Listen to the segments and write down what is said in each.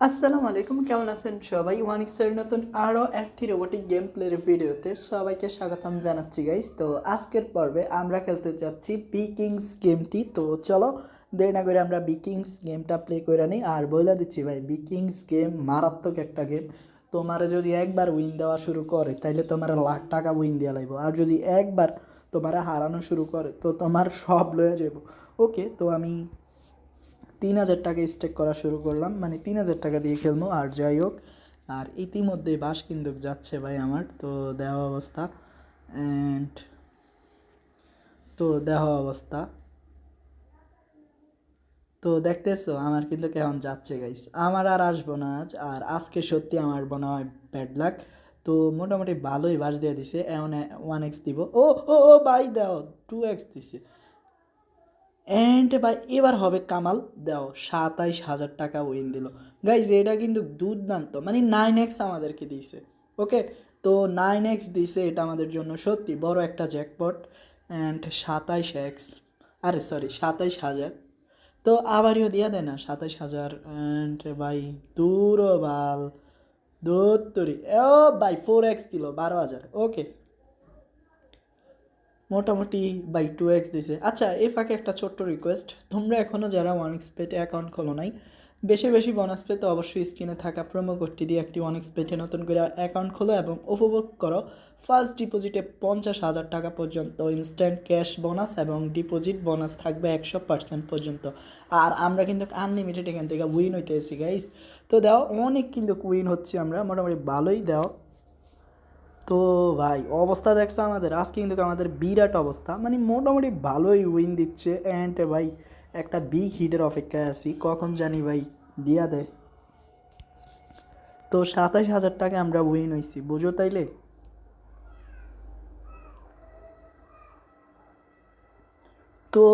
আসসালামু আলাইকুম, কেমন আছেন সবাই? ওয়ানিক্সের নতুন আরও একটি রোবোটিক গেম প্লের ভিডিওতে সবাইকে স্বাগতম জানাচ্ছি গাইস তো আজকের পর্বে আমরা খেলতে যাচ্ছি বি কিংস গেমটি তো চলো, দেরি না করে আমরা বি কিংস গেমটা প্লে করে নিই। আর বলে দিচ্ছি, ভাই বি কিংস গেম মারাত্মক একটা গেম তোমার যদি একবার উইন দেওয়া শুরু করে, তাইলে তোমার লাখ টাকা উইন দেওয়া লাগবে। আর যদি একবার তোমার হারানো শুরু করে, তো তোমার সব লয়ে যাব ওকে তো আমি তিন হাজার টাকা স্টেক করা শুরু করলাম। মানে তিন হাজার টাকা দিয়ে খেলব, আর যাই হোক। আর ইতিমধ্যে বাস কিন্তু যাচ্ছে ভাই আমার, তো দেওয়া অবস্থা। অ্যান্ড তো দেওয়া অবস্থা। তো দেখতেছো, আমার কিন্তু কেমন যাচ্ছে গাইস আমার আর আসব না আজ, আর আজকে সত্যি আমার মনে হয় ব্যাড লাক তো মোটামুটি ভালোই বাস দিয়ে দিছে, এমন ওয়ান এক্স দিব। ও ও ও বাই দাও টু এক্স দিছে। অ্যান্ড ভাই, এবার হবে কামাল। দাও, সাতাইশ হাজার টাকা উইন দিল। গাইজ এটা কিন্তু দুর্দান্ত। মানে নাইন এক্স আমাদেরকে দিয়েছে ওকে তো নাইন এক্স দিছে এটা আমাদের জন্য সত্যি বড় একটা জ্যাকপট অ্যান্ড সাতাইশ এক্স আরে সরি সাতাইশ হাজার। তো আবারও দিয়া দেয় না, সাতাইশ হাজার। অ্যান্ড ভাই দূর বাল দোত্তরি। ও ভাই ফোর এক্স দিল, বারো হাজার। ওকে মোটামুটি বাই টু এক্স দিছে। আচ্ছা এ ফাঁকে একটা ছোট্ট রিকোয়েস্ট তোমরা এখনও যারা ওয়ান এক্স পেটে অ্যাকাউন্ট খোলো নাই, বেশি বেশি বোনাস পেতে অবশ্যই স্ক্রিনে থাকা প্রোমো কোডটি দিয়ে একটি ওয়ান এক্স পেটে নতুন করে অ্যাকাউন্ট খোলো এবং উপভোগ করো ফার্স্ট ডিপোজিটে পঞ্চাশ হাজার টাকা পর্যন্ত ইনস্ট্যান্ট ক্যাশ বোনাস এবং ডিপোজিট বোনাস থাকবে একশো পার্সেন্ট পর্যন্ত। আর আমরা কিন্তু আনলিমিটেড এখান থেকে উইন হইতে এসি গাইস তো দেওয়া অনেক কিন্তু উইন হচ্ছে আমরা, মোটামুটি ভালোই দেওয়া তো ভাই, অবস্থা দেখছ আমাদের? আজকে কিন্তু আমাদের বিরাট অবস্থা। মানে মোটামুটি ভালোই উইন দিচ্ছে। অ্যান্ড ভাই, একটা বিগ হিটের অপেক্ষায় আছি। কখন জানি ভাই, দিয়া দেয় তো সাতাশ হাজার টাকা আমরা উইন হয়েছি বুঝো তাইলে? তো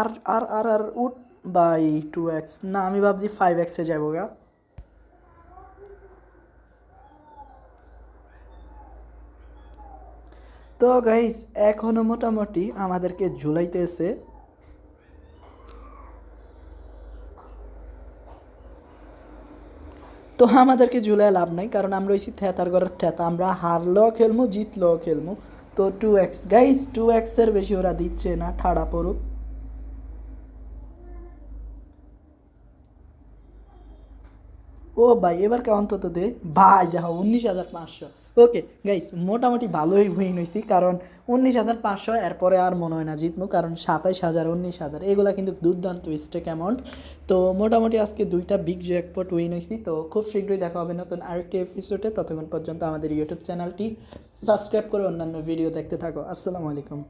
আর আর আর আর উঠ। বাই টু এক্স না, আমি ভাবছি ফাইভ এক্সে যাব গা। তো গাইস এখনও মোটামুটি আমাদেরকে ঝুলাইতেছে। তো আমাদেরকে ঝুলাই লাভ নাই, কারণ আমরা হইছি থেতার ঘরের থেতা আমরা হারলেও খেলব জিতলেও খেলব তো টু এক্স গাইস টু এক্সের বেশি ওরা দিচ্ছে না, ঠাড়া পড়ুক। ও ভাই, এবার কে অন্তত দে? ভাই, দেখো, উনিশ হাজার পাঁচশো। ওকে গাইস মোটামুটি ভালোই উইন হয়েছি কারণ উনিশ হাজার পাঁচশো, এরপরে আর মনে হয় না জিতবো কারণ সাতাইশ হাজার, উনিশ হাজার, এগুলো কিন্তু দুর্দান্ত স্টেক অ্যামাউন্ট তো মোটামুটি আজকে দুইটা বিগ জ্যাকপট উইন হয়েছি তো খুব শীঘ্রই দেখা হবে নতুন আরেকটি এপিসোডে ততক্ষণ পর্যন্ত আমাদের ইউটিউব চ্যানেলটি সাবস্ক্রাইব করে অন্যান্য ভিডিও দেখতে থাকো। আসসালামু আলাইকুম।